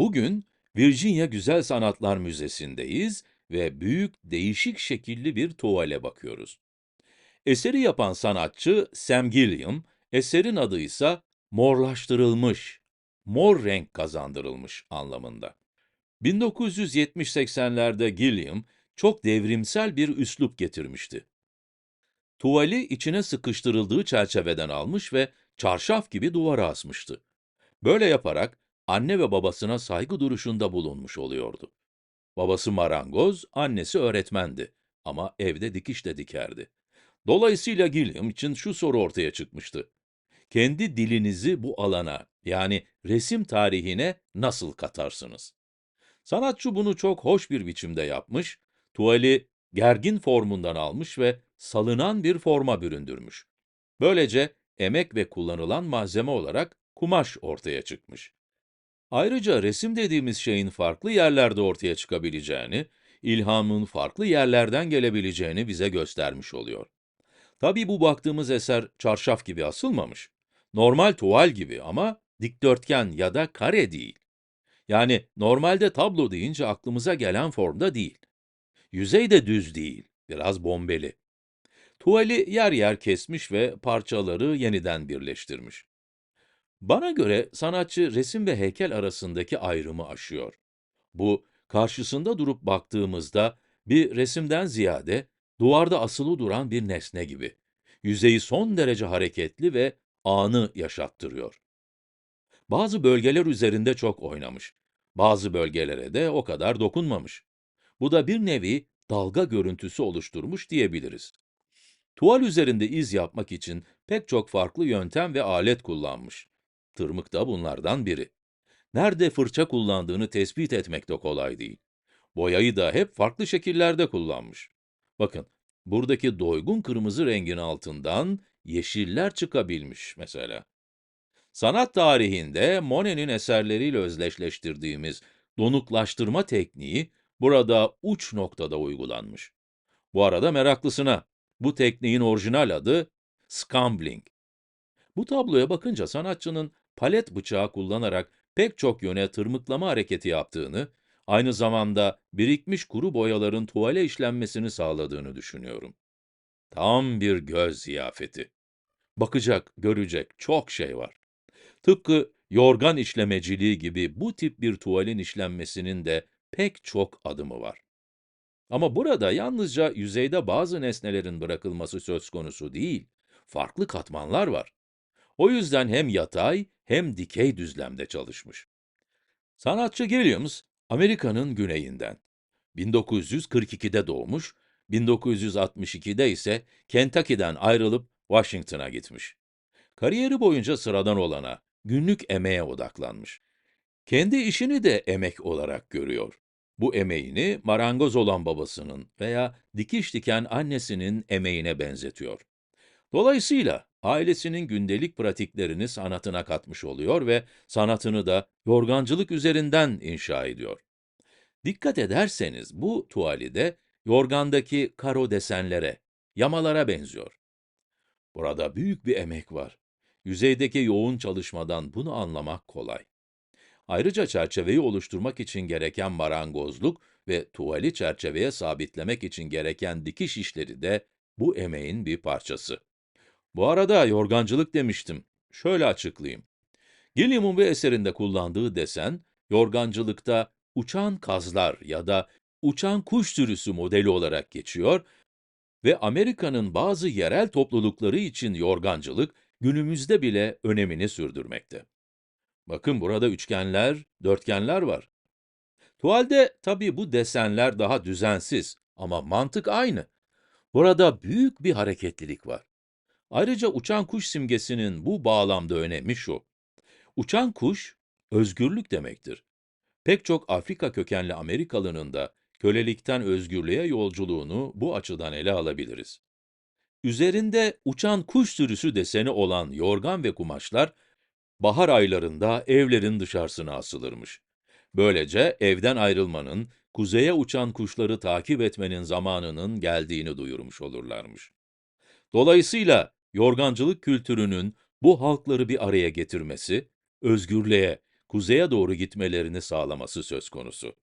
Bugün Virginia Güzel Sanatlar Müzesi'ndeyiz ve büyük, değişik şekilli bir tuvale bakıyoruz. Eseri yapan sanatçı Sam Gilliam, eserin adı ise morlaştırılmış, mor renk kazandırılmış anlamında. 1970-80'lerde Gilliam çok devrimsel bir üslup getirmişti. Tuvali içine sıkıştırıldığı çerçeveden almış ve çarşaf gibi duvara asmıştı. Böyle yaparak anne ve babasına saygı duruşunda bulunmuş oluyordu. Babası marangoz, annesi öğretmendi ama evde dikiş de dikerdi. Dolayısıyla Gilliam için şu soru ortaya çıkmıştı. Kendi dilinizi bu alana, yani resim tarihine nasıl katarsınız? Sanatçı bunu çok hoş bir biçimde yapmış, tuvali gergin formundan almış ve salınan bir forma büründürmüş. Böylece emek ve kullanılan malzeme olarak kumaş ortaya çıkmış. Ayrıca resim dediğimiz şeyin farklı yerlerde ortaya çıkabileceğini, ilhamın farklı yerlerden gelebileceğini bize göstermiş oluyor. Tabii bu baktığımız eser çarşaf gibi asılmamış. Normal tuval gibi ama dikdörtgen ya da kare değil. Yani normalde tablo deyince aklımıza gelen formda değil. Yüzey de düz değil, biraz bombeli. Tuvali yer yer kesmiş ve parçaları yeniden birleştirmiş. Bana göre sanatçı resim ve heykel arasındaki ayrımı aşıyor. Bu, karşısında durup baktığımızda bir resimden ziyade duvarda asılı duran bir nesne gibi. Yüzeyi son derece hareketli ve anı yaşattırıyor. Bazı bölgeler üzerinde çok oynamış. Bazı bölgelere de o kadar dokunmamış. Bu da bir nevi dalga görüntüsü oluşturmuş diyebiliriz. Tuval üzerinde iz yapmak için pek çok farklı yöntem ve alet kullanmış. Tırmık da bunlardan biri. Nerede fırça kullandığını tespit etmek de kolay değil. Boyayı da hep farklı şekillerde kullanmış. Bakın, buradaki doygun kırmızı rengin altından yeşiller çıkabilmiş mesela. Sanat tarihinde Monet'in eserleriyle özdeşleştirdiğimiz donuklaştırma tekniği burada uç noktada uygulanmış. Bu arada meraklısına, bu tekniğin orijinal adı Scambling. Bu tabloya bakınca sanatçının palet bıçağı kullanarak pek çok yöne tırmıklama hareketi yaptığını, aynı zamanda birikmiş kuru boyaların tuvale işlenmesini sağladığını düşünüyorum. Tam bir göz ziyafeti. Bakacak, görecek çok şey var. Tıpkı yorgan işlemeciliği gibi bu tip bir tuvalin işlenmesinin de pek çok adımı var. Ama burada yalnızca yüzeyde bazı nesnelerin bırakılması söz konusu değil, farklı katmanlar var. O yüzden hem yatay hem dikey düzlemde çalışmış. Sanatçı Gilliams, Amerika'nın güneyinden. 1942'de doğmuş, 1962'de ise Kentucky'den ayrılıp Washington'a gitmiş. Kariyeri boyunca sıradan olana, günlük emeğe odaklanmış. Kendi işini de emek olarak görüyor. Bu emeğini marangoz olan babasının veya dikiş diken annesinin emeğine benzetiyor. Dolayısıyla ailesinin gündelik pratiklerini sanatına katmış oluyor ve sanatını da yorgancılık üzerinden inşa ediyor. Dikkat ederseniz bu tuvalide yorgandaki karo desenlere, yamalara benziyor. Burada büyük bir emek var. Yüzeydeki yoğun çalışmadan bunu anlamak kolay. Ayrıca çerçeveyi oluşturmak için gereken marangozluk ve tuvali çerçeveye sabitlemek için gereken dikiş işleri de bu emeğin bir parçası. Bu arada yorgancılık demiştim. Şöyle açıklayayım. Gilliam'ın bir eserinde kullandığı desen, yorgancılıkta uçan kazlar ya da uçan kuş sürüsü modeli olarak geçiyor ve Amerika'nın bazı yerel toplulukları için yorgancılık, günümüzde bile önemini sürdürmekte. Bakın burada üçgenler, dörtgenler var. Tuvalde tabii bu desenler daha düzensiz ama mantık aynı. Burada büyük bir hareketlilik var. Ayrıca uçan kuş simgesinin bu bağlamda önemi şu. Uçan kuş, özgürlük demektir. Pek çok Afrika kökenli Amerikalının da kölelikten özgürlüğe yolculuğunu bu açıdan ele alabiliriz. Üzerinde uçan kuş sürüsü deseni olan yorgan ve kumaşlar, bahar aylarında evlerin dışarısına asılırmış. Böylece evden ayrılmanın, kuzeye uçan kuşları takip etmenin zamanının geldiğini duyurmuş olurlarmış. Dolayısıyla yorgancılık kültürünün bu halkları bir araya getirmesi, özgürlüğe, kuzeye doğru gitmelerini sağlaması söz konusu.